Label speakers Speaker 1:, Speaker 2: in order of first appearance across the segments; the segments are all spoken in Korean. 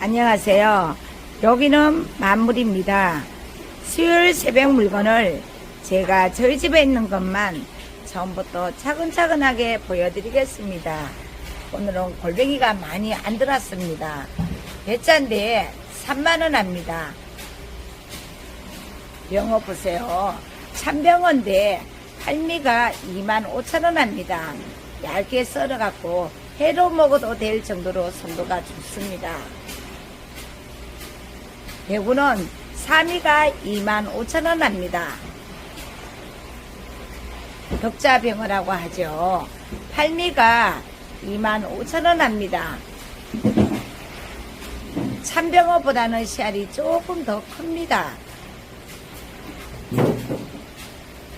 Speaker 1: 안녕하세요. 여기는 만물입니다. 수요일 새벽 물건을 제가 저희 집에 있는 것만 처음부터 차근차근하게 보여드리겠습니다. 오늘은 골뱅이가 많이 안 들었습니다. 배짜인데 3만원 합니다. 병어 보세요. 참병어인데 할미가 2만 5천원 합니다. 얇게 썰어갖고 회로 먹어도 될 정도로 선도가 좋습니다. 대구는 3위가 2만 5천원 합니다. 덕자병어라고 하죠. 팔미가 2만 5천원 합니다. 참병어보다는 씨알이 조금 더 큽니다.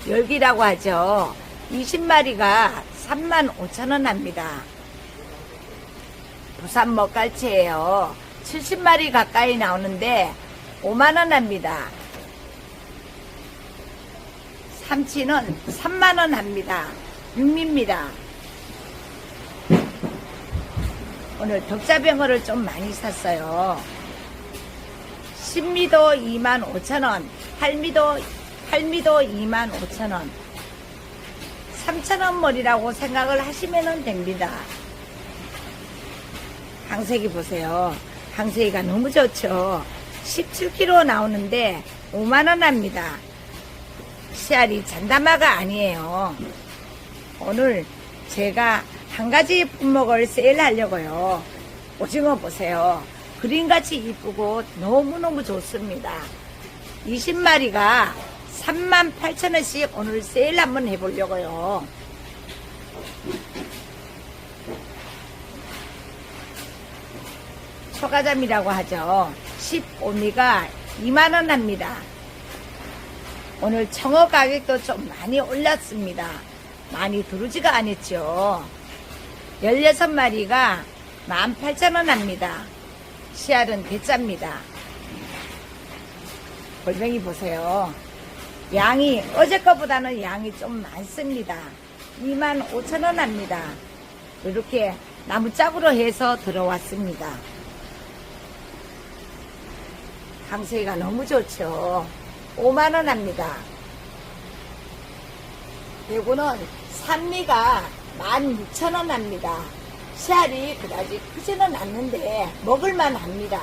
Speaker 1: 열기라고 하죠. 20마리가 3만 5천원 합니다. 부산 먹갈치예요. 70마리 가까이 나오는데 5만원 합니다. 삼치는 3만원 합니다. 육미입니다. 오늘 덕자병어를 좀 많이 샀어요. 신미도 2만 5천원, 할미도, 할미도 2만 5천원, 3천원 머리라고 생각을 하시면 됩니다. 항색이 보세요. 항색이가 너무 좋죠. 17kg 나오는데 5만원 합니다. 씨알이 잔다마가 아니에요. 오늘 제가 한 가지 품목을 세일하려고요. 오징어 보세요. 그림같이 이쁘고 너무너무 좋습니다. 20마리가 38,000원씩 오늘 세일 한번 해보려고요. 초가잠이라고 하죠. 15미가 2만원 합니다. 오늘 청어 가격도 좀 많이 올랐습니다. 많이 두르지가 않았죠. 16마리가 18,000원 합니다. 씨알은 대짜입니다. 골뱅이 보세요. 양이 어제 거보다는 양이 좀 많습니다. 2만 5천원 합니다. 이렇게 나무짝으로 해서 들어왔습니다. 강세가 너무 좋죠. 5만원 합니다. 대구는 산미가 16,000원 합니다. 씨알이 그다지 크지는 않는데 먹을만 합니다.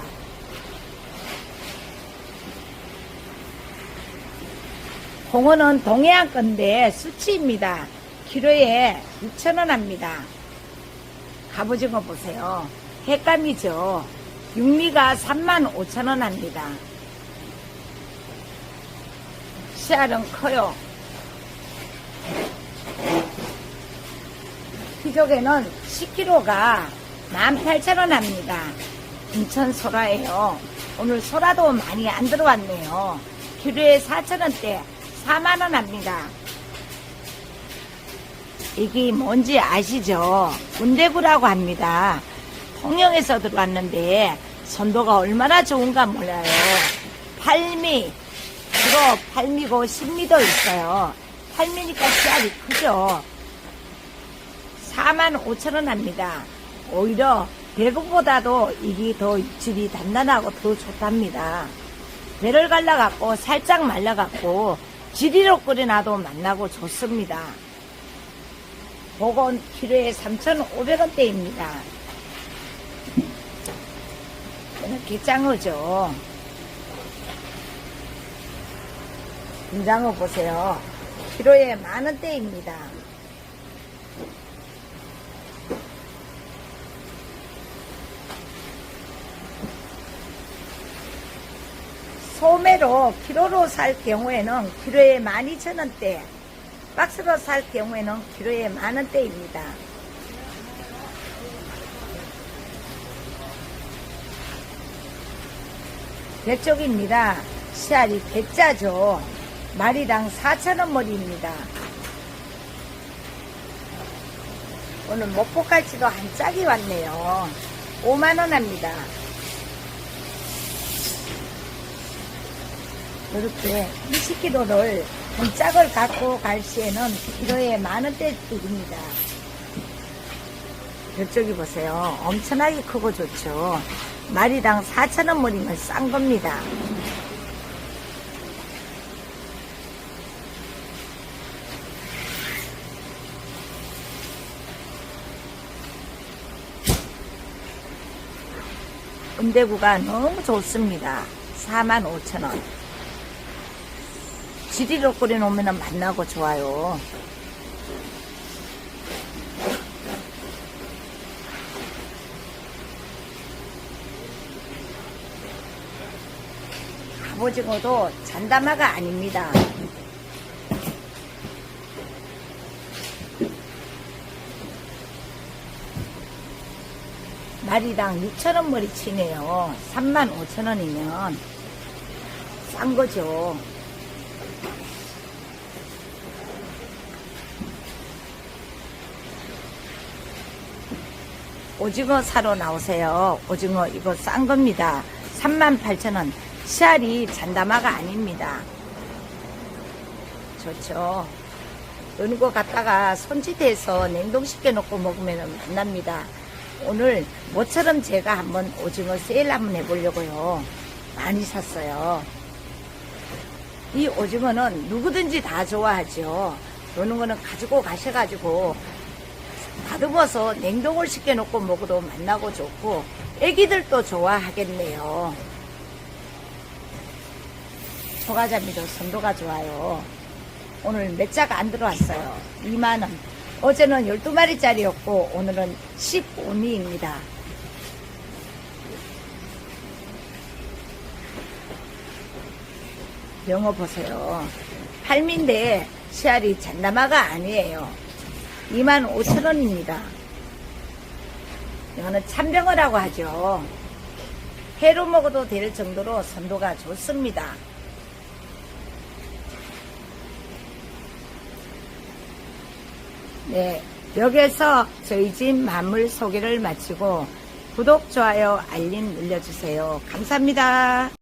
Speaker 1: 홍어는 동해안 건데 수치입니다. 키로에 6,000원 합니다. 갑오징어 보세요. 횟감이죠. 육미가 3만 5천원 합니다. 씨알은 커요. 피조개는 10kg가 18,000원 합니다. 인천 소라예요. 오늘 소라도 많이 안 들어왔네요. 키로에 4,000원대 4만원 합니다. 이게 뭔지 아시죠? 문대구라고 합니다. 통영에서 들어왔는데 선도가 얼마나 좋은가 몰라요. 팔미, 주로 팔미고 신미도 있어요. 팔미니까 씨알이 크죠. 4만 5천원 합니다. 오히려 대구보다도 이게 더 질이 단단하고 더 좋답니다. 배를 갈라갖고 살짝 말라갖고 지리로 끓여놔도 맛나고 좋습니다. 복은 키로에 3,500원대입니다. 이거는 게장어죠. 김장어 보세요. 키로에 만 원대입니다. 소매로 키로로 살 경우에는 키로에 12,000원대, 박스로 살 경우에는 키로에 만 원대입니다. 대쪽입니다. 씨알이 대짜죠. 마리당 4,000원 머리입니다. 오늘 목포갈치도 한 짝이 왔네요. 5만원 합니다. 이렇게 20kg를 한 짝을 갖고 갈 시에는 키로에 만원대 드립니다. 이쪽이 보세요. 엄청나게 크고 좋죠. 마리당 4,000원 물이면 싼 겁니다. 은대구가 너무 좋습니다. 45,000원. 지리로 끓여놓으면 맛나고 좋아요. 갑오징어도 잔다마가 아닙니다. 마리당 6천원 머리 치네요. 3만 5천원이면 싼 거죠. 오징어 사러 나오세요. 오징어 이거 싼 겁니다. 38,000원. 씨알이 잔다마가 아닙니다. 좋죠. 어느 거 갖다가 손질해서 냉동시켜 놓고 먹으면 맛납니다. 오늘 모처럼 제가 한번 오징어 세일 한번 해보려고요. 많이 샀어요. 이 오징어는 누구든지 다 좋아하죠. 노는 거는 가지고 가셔가지고 다듬어서 냉동을 시켜놓고 먹어도 맛나고 좋고 애기들도 좋아하겠네요. 초가자미도 선도가 좋아요. 오늘 몇 자가 안 들어왔어요. 2만원. 어제는 12마리짜리였고 오늘은 15미입니다. 영어 보세요. 팔미인데 씨알이 잔나마가 아니에요. 2만 5천 원입니다. 이거는 참병어라고 하죠. 회로 먹어도 될 정도로 선도가 좋습니다. 네, 여기에서 저희 집 만물 소개를 마치고 구독, 좋아요, 알림 눌러주세요. 감사합니다.